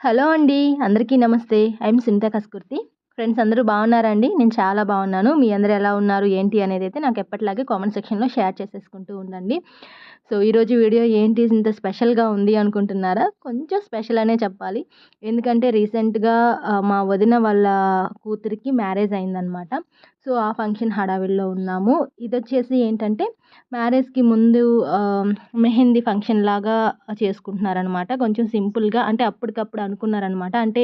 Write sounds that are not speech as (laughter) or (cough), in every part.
Hello అండి అందరికీ నమస్తే. ఐఎమ్ సునీత కస్కుర్తి. ఫ్రెండ్స్ అందరూ బాగున్నారా అండి? నేను చాలా బాగున్నాను. మీ అందరూ ఎలా ఉన్నారు? ఏంటి అనేది అయితే నాకు ఎప్పటిలాగే కామెంట్ సెక్షన్లో షేర్ చేసేసుకుంటూ ఉండండి. సో ఈరోజు వీడియో ఏంటి? ఇంత స్పెషల్గా ఉంది అనుకుంటున్నారా? కొంచెం స్పెషల్ అనే చెప్పాలి. ఎందుకంటే రీసెంట్గా మా వదిన వాళ్ళ కూతురికి మ్యారేజ్ అయిందనమాట సో ఆ ఫంక్షన్ హడావిడిలో ఉన్నాము. ఇది వచ్చేసి ఏంటంటే మ్యారేజ్కి ముందు మెహందీ ఫంక్షన్ లాగా చేసుకుంటున్నారనమాట. కొంచెం సింపుల్గా అంటే అప్పటికప్పుడు అనుకున్నారనమాట. అంటే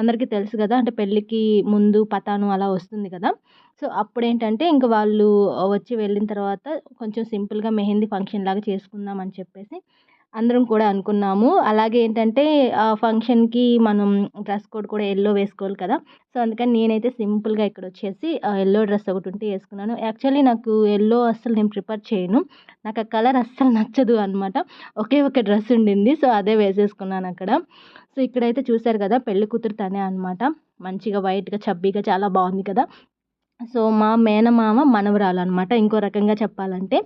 అందరికీ తెలుసు కదా అంటే పెళ్ళికి ముందు పతాను అలా వస్తుంది కదా. సో అప్పుడు ఏంటంటే ఇంక వాళ్ళు వచ్చి వెళ్ళిన తర్వాత కొంచెం సింపుల్గా మెహందీ ఫంక్షన్ లాగా చేసుకుందాం అని చెప్పేసి అందరం కూడా అనుకున్నాము. అలాగే ఏంటంటే ఆ ఫంక్షన్కి మనం డ్రెస్ కోడ్ కూడా ఎల్లో వేసుకోవాలి కదా. సో అందుకని నేనైతే సింపుల్గా ఇక్కడ వచ్చేసి ఎల్లో డ్రెస్ ఒకటి ఉంటే వేసుకున్నాను. యాక్చువల్లీ నాకు ఎల్లో అస్సలు నేను ప్రిపేర్ చేయను. నాకు ఆ కలర్ అస్సలు నచ్చదు అనమాట ఒకే ఒక డ్రెస్ ఉండింది. సో అదే వేసేసుకున్నాను అక్కడ. సో ఇక్కడైతే చూశారు కదా పెళ్ళి కూతురు తనే అనమాట మంచిగా వైట్గా చబ్బీగా చాలా బాగుంది కదా. సో మా మేనమామ మనవరాలు అనమాట ఇంకో రకంగా చెప్పాలంటే.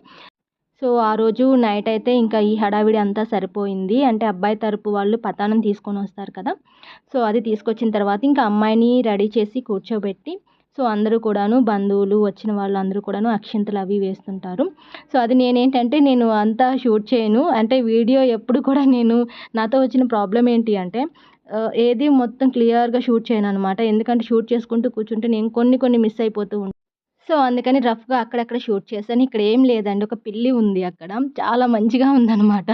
సో ఆ రోజు నైట్ అయితే ఇంకా ఈ హడావిడి అంతా సరిపోయింది. అంటే అబ్బాయి తరపు వాళ్ళు పతానం తీసుకొని వస్తారు కదా. సో అది తీసుకొచ్చిన తర్వాత ఇంకా అమ్మాయిని రెడీ చేసి కూర్చోబెట్టి సో అందరూ కూడాను బంధువులు వచ్చిన వాళ్ళు అందరూ కూడాను అక్షింతలు అవి వేస్తుంటారు. సో అది నేనేంటంటే నేను అంతా షూట్ చేయను. అంటే వీడియో ఎప్పుడు కూడా నేను నాతో వచ్చిన ప్రాబ్లం ఏంటి అంటే ఏది మొత్తం క్లియర్గా షూట్ చేయను అనమాట ఎందుకంటే షూట్ చేసుకుంటూ కూర్చుంటే నేను కొన్ని కొన్ని మిస్ అయిపోతూ ఉంటాను సో అందుకని రఫ్గా అక్కడక్కడ షూట్ చేశాను. ఇక్కడ ఏం లేదండి. ఒక పిల్లి ఉంది అక్కడ. చాలా మంచిగా ఉందన్నమాట.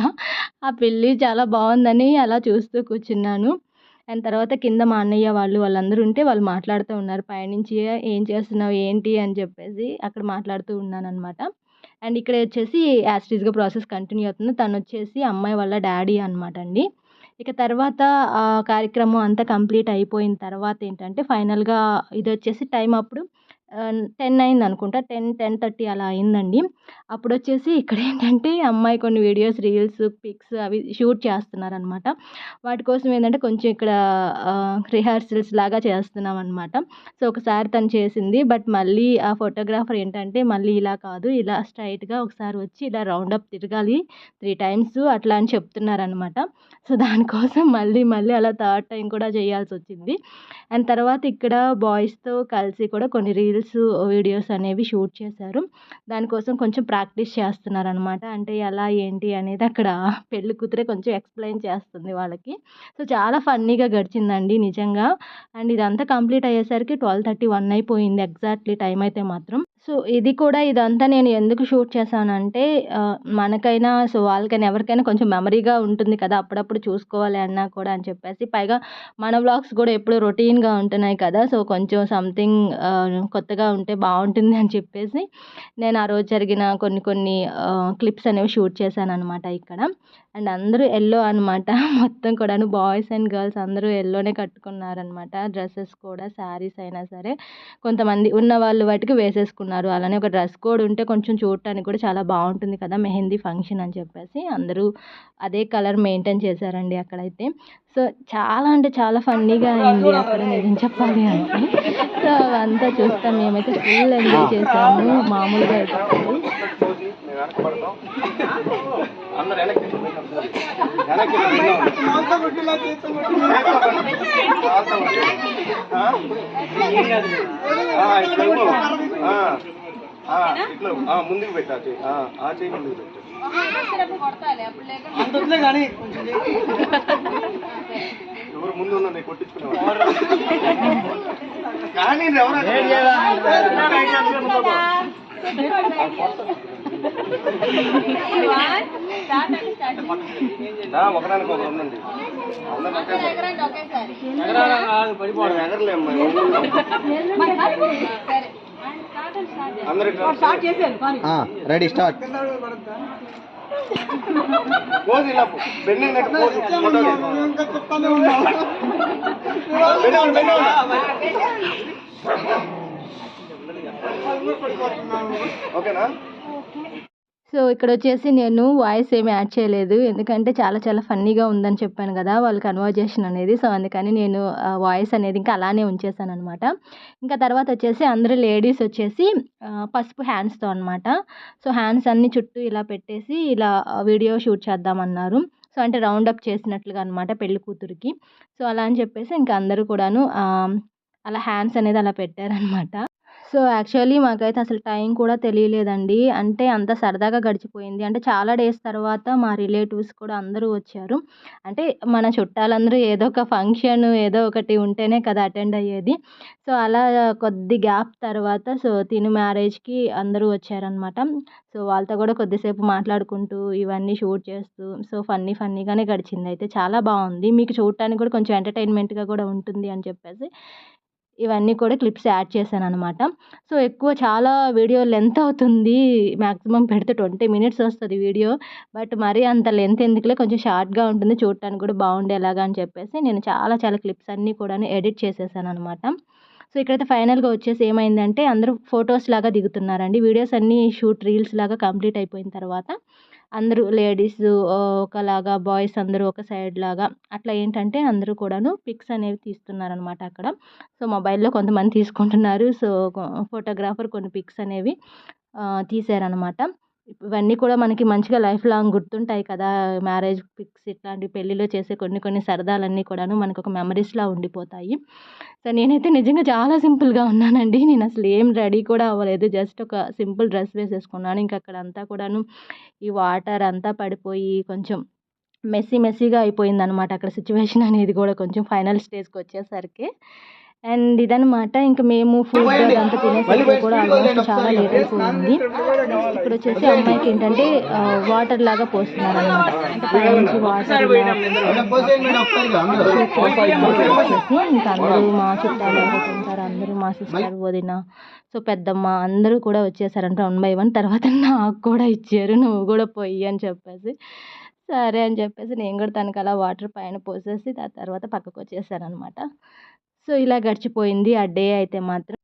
ఆ పిల్లి చాలా బాగుందని అలా చూస్తూ కూర్చున్నాను. అండ్ తర్వాత కింద మా అన్నయ్య వాళ్ళు వాళ్ళందరూ ఉంటే వాళ్ళు మాట్లాడుతూ ఉన్నారు. పైనుంచి ఏం చేస్తున్నావు? ఏంటి? అని చెప్పేసి అక్కడ మాట్లాడుతూ ఉన్నాను అనమాట అండ్ ఇక్కడ వచ్చేసి యాస్టీస్గా ప్రాసెస్ కంటిన్యూ అవుతుంది. తను వచ్చేసి అమ్మాయి వాళ్ళ డాడీ అనమాట అండి. ఇక తర్వాత ఆ కార్యక్రమం అంతా కంప్లీట్ అయిపోయిన తర్వాత ఏంటంటే ఫైనల్గా ఇది వచ్చేసి టైం అప్పుడు టెన్ అయింది అనుకుంటా టెన్ టెన్ థర్టీ అలా అయిందండి. అప్పుడు వచ్చేసి ఇక్కడ ఏంటంటే అమ్మాయి కొన్ని వీడియోస్ రీల్స్ పిక్స్ అవి షూట్ చేస్తున్నారనమాట. వాటి కోసం ఏంటంటే కొంచెం ఇక్కడ రిహార్సల్స్ లాగా చేస్తున్నాం అనమాట సో ఒకసారి తను చేసింది. బట్ మళ్ళీ ఆ ఫోటోగ్రాఫర్ ఏంటంటే మళ్ళీ ఇలా కాదు. ఇలా స్ట్రైట్గా ఒకసారి వచ్చి ఇలా రౌండప్ తిరగాలి త్రీ టైమ్స్ అట్లా అని చెప్తున్నారనమాట. సో దానికోసం మళ్ళీ మళ్ళీ అలా థర్డ్ టైం కూడా చేయాల్సి వచ్చింది అండ్ తర్వాత ఇక్కడ బాయ్స్తో కలిసి కూడా కొన్ని రీల్స్ వీడియోస్ అనేవి షూట్ చేశారు. దానికోసం కొంచెం ప్రాక్టీస్ చేస్తున్నారు అనమాట అంటే ఎలా ఏంటి అనేది అక్కడ పెళ్ళి కూతురే కొంచెం ఎక్స్ప్లెయిన్ చేస్తుంది వాళ్ళకి. సో చాలా ఫన్నీగా గడిచిందండి నిజంగా. అండ్ ఇదంతా కంప్లీట్ అయ్యేసరికి ట్వెల్వ్ థర్టీ వన్ అయిపోయింది ఎగ్జాక్ట్లీ టైం అయితే మాత్రం. సో ఇది కూడా ఇదంతా నేను ఎందుకు షూట్ చేశానంటే మనకైనా సో వాళ్ళకైనా ఎవరికైనా కొంచెం మెమరీగా ఉంటుంది కదా అప్పుడప్పుడు చూసుకోవాలి అన్నా కూడా అని చెప్పేసి పైగా మన వ్లాగ్స్ కూడా ఎప్పుడు రొటీన్గా ఉంటున్నాయి కదా సో కొంచెం సంథింగ్ కొత్తగా ఉంటే బాగుంటుంది అని చెప్పేసి నేను ఆ రోజు జరిగిన కొన్ని కొన్ని క్లిప్స్ అనేవి షూట్ చేశాను అనమాట ఇక్కడ. అండ్ అందరూ ఎల్లో అనమాట (laughs) మొత్తం కూడాను బాయ్స్ అండ్ గర్ల్స్ అందరూ ఎల్లోనే కట్టుకున్నారనమాట డ్రెస్సెస్ కూడా శారీస్ అయినా సరే. కొంతమంది ఉన్న వాళ్ళు వాటికి వేసేసుకున్నారు. అలానే ఒక డ్రెస్ కోడ్ ఉంటే కొంచెం చూడటానికి కూడా చాలా బాగుంటుంది కదా మెహందీ ఫంక్షన్ అని చెప్పేసి. అందరూ అదే కలర్ మెయింటైన్ చేశారండి అక్కడైతే. సో చాలా అంటే చాలా ఫన్నీగా అయింది అక్కడ నిజం చెప్పాలి అంటే. సో అవంతా చూస్తాం. మేమైతే ఫుల్ ఎంజాయ్ చేసాము. మామూలుగా అయితే అందరు వెనక్కి వెనక్కి ఇట్లా ముందుకు పెట్టా ఆ చేయి ముందుకు పెట్టు ఎవరు ముందు ఉన్నా కొట్టించుకునేవారు కానీ ఒకదానికి ఒకరు ఉండండి ఎగరలేమ్మా రెడీ స్టార్ట్. పోజు ఇలా ఫోటో ఓకేనా? సో ఇక్కడ వచ్చేసి నేను వాయిస్ ఏమి యాడ్ చేయలేదు. ఎందుకంటే చాలా చాలా ఫన్నీగా ఉందని చెప్పాను కదా వాళ్ళ కన్వర్జేషన్ అనేది. సో అందుకని నేను వాయిస్ అనేది ఇంకా అలానే ఉంచేసాను అనమాట ఇంకా తర్వాత వచ్చేసి అందరూ లేడీస్ వచ్చేసి పసుపు హ్యాండ్స్తో అనమాట సో హ్యాండ్స్ అన్ని చుట్టూ ఇలా పెట్టేసి ఇలా వీడియో షూట్ చేద్దామన్నారు. సో అంటే రౌండప్ చేసినట్లుగా అనమాట పెళ్ళి కూతురికి. సో అలా అని చెప్పేసి ఇంకా అందరూ కూడాను అలా హ్యాండ్స్ అనేది అలా పెట్టారనమాట సో యాక్చువల్లీ మాకైతే అసలు టైం కూడా తెలియలేదండి. అంటే అంత సరదాగా గడిచిపోయింది. అంటే చాలా డేస్ తర్వాత మా రిలేటివ్స్ కూడా అందరూ వచ్చారు. అంటే మన చుట్టాలందరూ ఏదో ఒక ఫంక్షన్ ఏదో ఒకటి ఉంటేనే కదా అటెండ్ అయ్యేది. సో అలా కొద్ది గ్యాప్ తర్వాత సో తిను మ్యారేజ్కి అందరూ వచ్చారనమాట సో వాళ్ళతో కూడా కొద్దిసేపు మాట్లాడుకుంటూ ఇవన్నీ షూట్ చేస్తూ సో ఫన్నీ ఫన్నీగానే గడిచింది అయితే చాలా బాగుంది. మీకు చూడటానికి కూడా కొంచెం ఎంటర్టైన్మెంట్గా కూడా ఉంటుంది అని చెప్పేసి. ఇవన్నీ కూడా క్లిప్స్ యాడ్ చేశాను అనమాట సో ఎక్కువ చాలా వీడియో లెంత్ అవుతుంది. మ్యాక్సిమం పెడితే ట్వంటీ మినిట్స్ వస్తుంది వీడియో. బట్ మరీ అంత లెంత్ ఎందుకులే కొంచెం షార్ట్గా ఉంటుంది. చూడటానికి కూడా బాగుండేలాగా అని చెప్పేసి నేను చాలా చాలా క్లిప్స్ అన్నీ కూడా ఎడిట్ చేసేసాను అనమాట సో ఇక్కడైతే ఫైనల్గా వచ్చేసి ఏమైందంటే అందరూ ఫొటోస్ లాగా దిగుతున్నారండి. వీడియోస్ అన్నీ షూట్ రీల్స్ లాగా కంప్లీట్ అయిపోయిన తర్వాత అందరూ లేడీస్ ఒకలాగా బాయ్స్ అందరూ ఒక సైడ్ లాగా అట్లా ఏంటంటే అందరూ కూడాను పిక్స్ అనేవి తీస్తున్నారనమాట అక్కడ. సో మొబైల్లో కొంతమంది తీసుకుంటున్నారు. సో ఫోటోగ్రాఫర్ కొన్ని పిక్స్ అనేవి తీశారనమాట ఇవన్నీ కూడా మనకి మంచిగా లైఫ్ లాంగ్ గుర్తుంటాయి కదా. మ్యారేజ్ పిక్స్ ఇట్లాంటి పెళ్ళిలో చేసే కొన్ని కొన్ని సరదాలన్నీ కూడాను మనకు ఒక మెమరీస్లా ఉండిపోతాయి. సో నేనైతే నిజంగా చాలా సింపుల్గా ఉన్నానండి. నేను అసలు ఏం రెడీ కూడా అవ్వలేదు. జస్ట్ ఒక సింపుల్ డ్రెస్ వేసేసుకున్నాను. ఇంకా అక్కడ అంతా కూడాను ఈ వాటర్ అంతా పడిపోయి కొంచెం మెస్సీ మెస్సీగా అయిపోయింది అనమాట అక్కడ సిచ్యువేషన్ అనేది కూడా కొంచెం ఫైనల్ స్టేజ్కి వచ్చేసరికి. అండ్ ఇదనమాట ఇంకా మేము ఫుడ్ అదంతా తినేసరికి కూడా ఆల్మోస్ట్ చాలా లేట్ అయిపోయింది. నెక్స్ట్ ఇక్కడ వచ్చేసి అమ్మాయికి ఏంటంటే వాటర్ లాగా పోస్తున్నారు అనమాట అంటే పైనుంచి వాటర్ వచ్చేసి ఇంకా అందరూ మా చుట్టాలు ఎవరైతే ఉంటారో అందరూ మా సిస్టర్ వదిన. సో పెద్దమ్మ అందరూ కూడా వచ్చేసారంట వన్ బై వన్ తర్వాత నాకు కూడా ఇచ్చారు నువ్వు కూడా పోయి అని చెప్పేసి. సరే అని చెప్పేసి నేను కూడా తనకి అలా వాటర్ పైన పోసేసి ఆ తర్వాత పక్కకు వచ్చేసాను అనమాట సో ఇలా గడిచిపోయింది ఆ డే అయితే మాత్రం.